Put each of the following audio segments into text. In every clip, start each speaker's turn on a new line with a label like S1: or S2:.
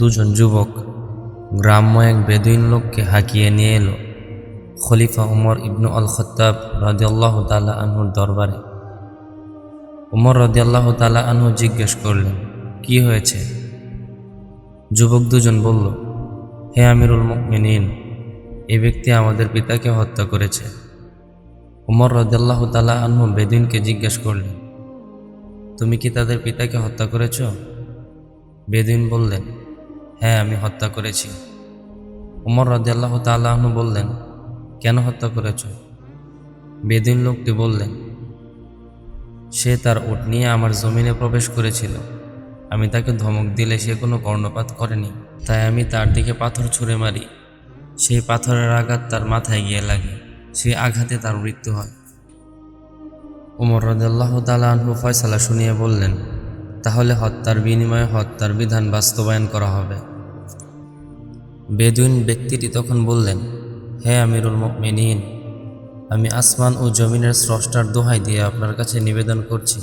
S1: দুজন যুবক গ্রাম্য এক বেদুইন লোককে হাঁকিয়ে নিয়ে এলো। খলিফা উমর ইবনু আল খত্তাব রাজিয়াল্লাহ তালা আনহুর দরবারে। উমর রাজিয়াল্লাহ তালা আনহু জিজ্ঞেস করলেন, কি হয়েছে? যুবক দুজন বলল, হে আমিরুল মুকমিনিন এ ব্যক্তি আমাদের পিতাকে হত্যা করেছে। উমর রদাল্লাহ তালা আনহু বেদিনকে জিজ্ঞেস করলেন, তুমি কি তাদের পিতাকে হত্যা করেছ? বেদিন বললেন হ্যাঁ আমি হত্যা করেছি। উমর রদাল্লাহ তালা আনহু বললেন, কেন হত্যা করেছ? বেদিন লোকটি বললেন, সে তার উট নিয়ে আমার জমিনে প্রবেশ করেছিল। আমি তাকে ধমক দিলে সে কোনো কর্ণপাত করেনি। তাই আমি তার দিকে পাথর ছুঁড়ে মারি। সেই পাথরের আঘাত তার মাথায় গিয়ে লাগে। সেই আঘাতে তার মৃত্যু হয়। উমর রদাল্লাহ তালাহু ফয়সালা শুনিয়ে বললেন তাহলে হত্যার বিনিময়ে হত্যার বিধান বাস্তবায়ন করা হবে। বেদুইন ব্যক্তিটি তখন বললেন, হে আমিরুল মিনীন আমি আসমান ও জমিনের স্রষ্টার দোহাই দিয়ে আপনার কাছে নিবেদন করছি।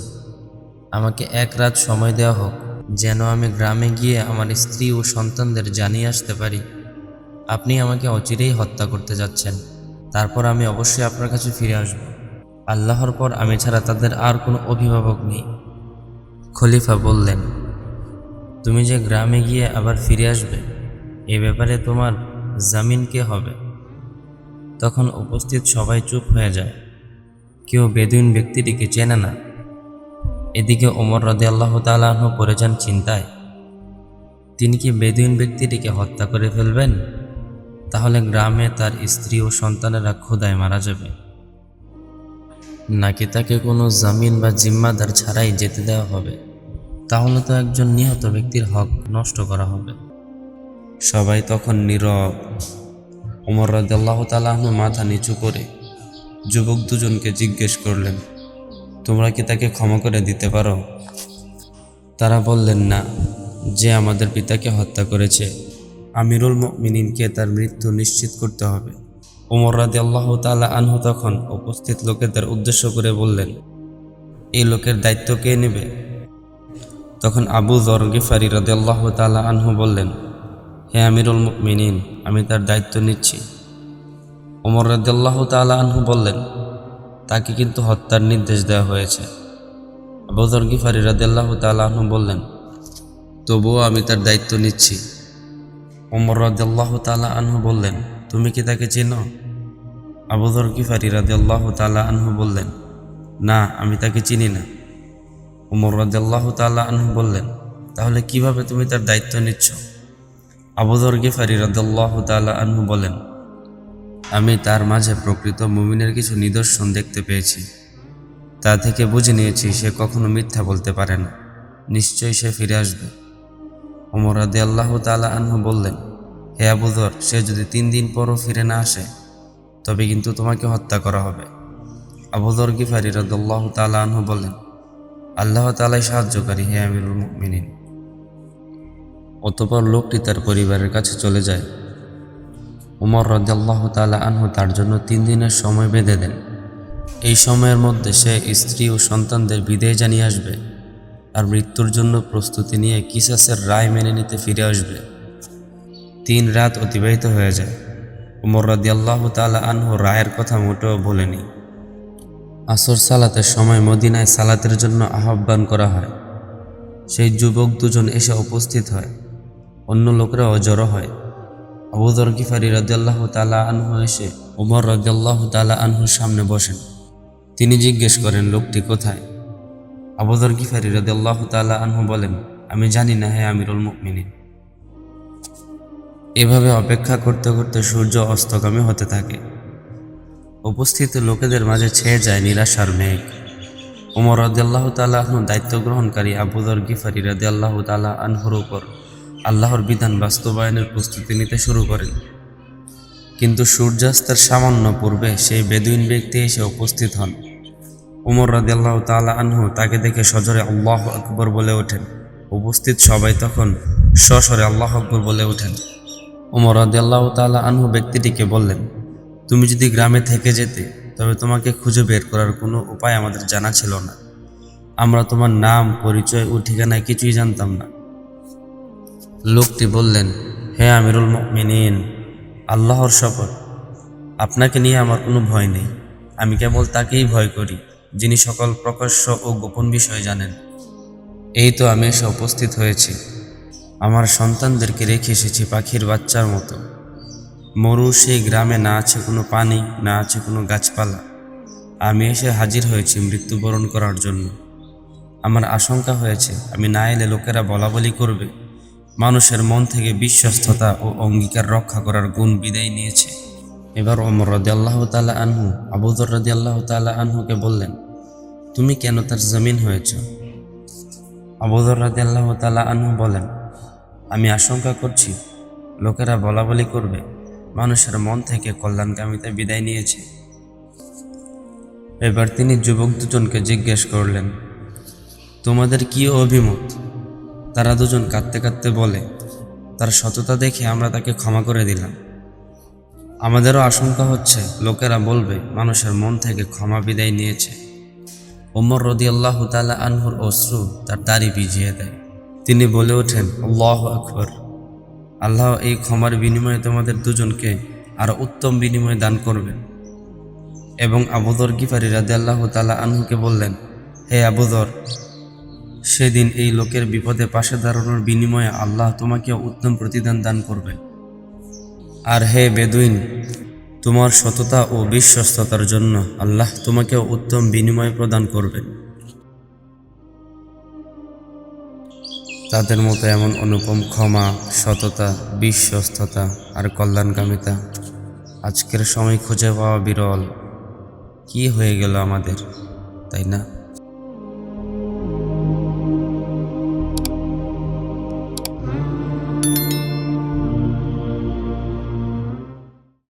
S1: আমাকে এক রাত সময় দেওয়া হোক, যেন আমি গ্রামে গিয়ে আমার স্ত্রী ও সন্তানদের জানিয়ে আসতে পারি। আপনি আমাকে অচিরেই হত্যা করতে যাচ্ছেন। তারপর আমি অবশ্যই আপনার কাছে ফিরে আসব। আল্লাহর পর আমি ছাড়া তাদের আর কোনো অভিভাবক নেই। খলিফা বললেন, তুমি যে গ্রামে গিয়ে আবার ফিরে আসবে, এ ব্যাপারে তোমার জামিন কে হবে? তখন উপস্থিত সবাই চুপ হয়ে যায়। কেউ বেদুইন ব্যক্তিটিকে চেনে না। এদিকে ওমর রদে আল্লাহ তালাহ পড়ে যান চিন্তায়। তিনি কি বেদুইন ব্যক্তিটিকে হত্যা করে ফেলবেন? তাহলে গ্রামে তার স্ত্রী ও সন্তানেরা ক্ষুদায় মারা যাবে। নাকি তাকে কোনো জামিন বা জিম্মাদার ছাড়াই যেতে দেওয়া হবে? তাহলে তো একজন নিহত ব্যক্তির হক নষ্ট করা হবে। সবাই তখন নীরব। ওমর রাজ্লাহ তালাহনু মাথা নিচু করে যুবক দুজনকে জিজ্ঞেস করলেন, তোমরা কি তাকে ক্ষমা করে দিতে পারো? তারা বললেন, না, যে আমাদের পিতাকে হত্যা করেছে, আমিরুল মিনিনকে তার মৃত্যু নিশ্চিত করতে হবে। ওমর রাজি আল্লাহ তালা আনহু তখন উপস্থিত লোকেদের উদ্দেশ্য করে বললেন, এই লোকের দায়িত্ব কে নেবে? তখন আবু জর গিফারি রাজি আল্লাহ তালা আনহু বললেন, হে আমিরুল মিনিন আমি তার দায়িত্ব নিচ্ছি। ওমর রাজি আল্লাহ তালা আনহু বললেন, তাকে কিন্তু হত্যার নির্দেশ দেওয়া হয়েছে। আবু জর গিফারি রাজি আল্লাহ তালা আনহু বললেন, তবুও আমি তার দায়িত্ব নিচ্ছি। ওমর রাজ্লাহ তালা আনহু বললেন, তুমি কি তাকে চেনো? আবুদর কিফারি রাজ্লাহ তালা আনহু বললেন, না, আমি তাকে চিনি না। ওমর রাজ্লাহ তালা আনহু বললেন, তাহলে কীভাবে তুমি তার দায়িত্ব নিচ্ছ? আবুদর গিফারি রাজ্লাহ তালা আনহু বলেন, আমি তার মাঝে প্রকৃত মুমিনের কিছু নিদর্শন দেখতে পেয়েছি। তা থেকে বুঝে নিয়েছি সে কখনো মিথ্যা বলতে পারে না। নিশ্চয়ই সে ফিরে আসবে। ওমর রাদে আল্লাহ তালা আনহু বললেন, হে আবুদর সে যদি তিন দিন পরও ফিরে না আসে, তবে কিন্তু তোমাকে হত্যা করা হবে। আবুদর গিফারি রদুল্লাহ তালা আনহু বললেন আল্লাহ তালাই সাহায্যকারী, হে আমিরুল মিনিন অতপর লোকটি তার পরিবারের কাছে চলে যায়। উমর রদাল্লাহ তালা আনহু তার জন্য তিন দিনের সময় বেঁধে দেন। এই সময়ের মধ্যে সে স্ত্রী ও সন্তানদের বিদায় জানিয়ে আসবে আর মৃত্যুর জন্য প্রস্তুতি নিয়ে কিসাসের রায় মেনে নিতে ফিরে আসবে। তিন রাত অতিবাহিত হয়ে যায়। উমর রাদিয়াল্লাহ তালা আনহু রায়ের কথা মোটেও বলেনি। আসর সালাতের সময় মদিনায় সালাতের জন্য আহ্বান করা হয়। সেই যুবক দুজন এসে উপস্থিত হয়। অন্য লোকরাও জড়ো হয়। আবুদর গিফারি রাদিয়াল্লাহ তালা আনহু এসে উমর রাদিয়াল্লাহ তালা আনহুর সামনে বসেন। তিনি জিজ্ঞেস করেন, লোকটি কোথায়? আবুদর গিফারি রাদিয়াল্লাহ তালা আনহু বলেন, আমি জানি না হে আমিরুল মুকমিনিন এভাবে অপেক্ষা করতে করতে সূর্য অস্তগামী হতে থাকে। উপস্থিত লোকেদের মাঝে ছেয়ে যায় নিরাশার মেঘ। ওমর রদাল্লাহ তাল্লাহ দায়িত্ব গ্রহণকারী আবুদর গিফারি রাদিয়াল্লাহ তালা আনহুর উপর আল্লাহর বিধান বাস্তবায়নের প্রস্তুতি নিতে শুরু করেন। কিন্তু সূর্যাস্তের সামান্য পূর্বে সেই বেদুইন ব্যক্তি এসে উপস্থিত হন। উমর রাদিয়াল্লাহ তালা আনহু তাকে দেখে সজরে আল্লাহ আকবর বলে ওঠেন। উপস্থিত সবাই তখন সশরে আল্লাহ আকবর বলে ওঠেন। উমর রাদিয়াল্লাহ তালা আনহু ব্যক্তিটিকে বললেন তুমি যদি গ্রামে থেকে যেতে, তবে তোমাকে খুঁজে বের করার কোনো উপায় আমাদের জানা ছিল না। আমরা তোমার নাম, পরিচয় ও ঠিকানায় কিছুই জানতাম না। লোকটি বললেন, হে আমিরুল মিনীন আল্লাহর শপথ। আপনাকে নিয়ে আমার কোনো ভয় নেই। আমি কেবল তাকেই ভয় করি, যিনি সকল প্রকাশ্য ও গোপন বিষয় জানেন। এই তো আমি এসে উপস্থিত হয়েছি। আমার সন্তানদেরকে রেখে এসেছি পাখির বাচ্চার মতো। মরু সেই গ্রামে না আছে কোনো পানি, না আছে কোনো গাছপালা। আমি এসে হাজির হয়েছি মৃত্যুবরণ করার জন্য। আমার আশঙ্কা হয়েছে, আমি না এলে লোকেরা বলা বলি করবে। মানুষের মন থেকে বিশ্বস্ততা ও অঙ্গীকার রক্ষা করার গুণ বিদায় নিয়েছে। এবার ওমর রদি আল্লাহ তালা আনহু আবুদর রদি আল্লাহ তালা আনহুকে বললেন, তুমি কেন তার জমিন হয়েছ? আবুদর রাদি আল্লাহ তালা আনহু বলেন, আমি আশঙ্কা করছি, লোকেরা বলা বলি করবে। মানুষের মন থেকে কল্যাণকামিতা বিদায় নিয়েছে। এবার তিনি যুবক দুজনকে জিজ্ঞেস করলেন, তোমাদের কি অভিমত? তারা দুজন কাঁদতে কাঁদতে বলে, তার সততা দেখে আমরা তাকে ক্ষমা করে দিলাম। আমাদেরও আশঙ্কা হচ্ছে, লোকেরা বলবে মানুষের মন থেকে ক্ষমা বিদায় নিয়েছে। ওমর রদি আল্লাহ তালা আনহুর অশ্রু তার দাড়ি ভিজিয়ে দেয়। তিনি বলে ওঠেন, আল্লাহ আকবর। আল্লাহ এই ক্ষমার বিনিময়ে তোমাদের দুজনকে আরও উত্তম বিনিময় দান করবেন। এবং আবুদর গিফারি রাদে আল্লাহ তালা আনহুকে বললেন, হে আবুদর, সেদিন এই লোকের বিপদে পাশে দাঁড়ানোর বিনিময়ে আল্লাহ তোমাকে উত্তম প্রতিদান দান করবে আর হে বেদুইন, তোমার সততা ও বিশ্বস্ততার জন্য আল্লাহ তোমাকে উত্তম বিনিময় প্রদান করবেন। তাদের মতো এমন অনুপম ক্ষমা, সততা, বিশ্বস্ততা আর কল্যাণকামিতা আজকের সময় খুঁজে পাওয়া বিরল। কি হয়ে গেল আমাদের? তাই না?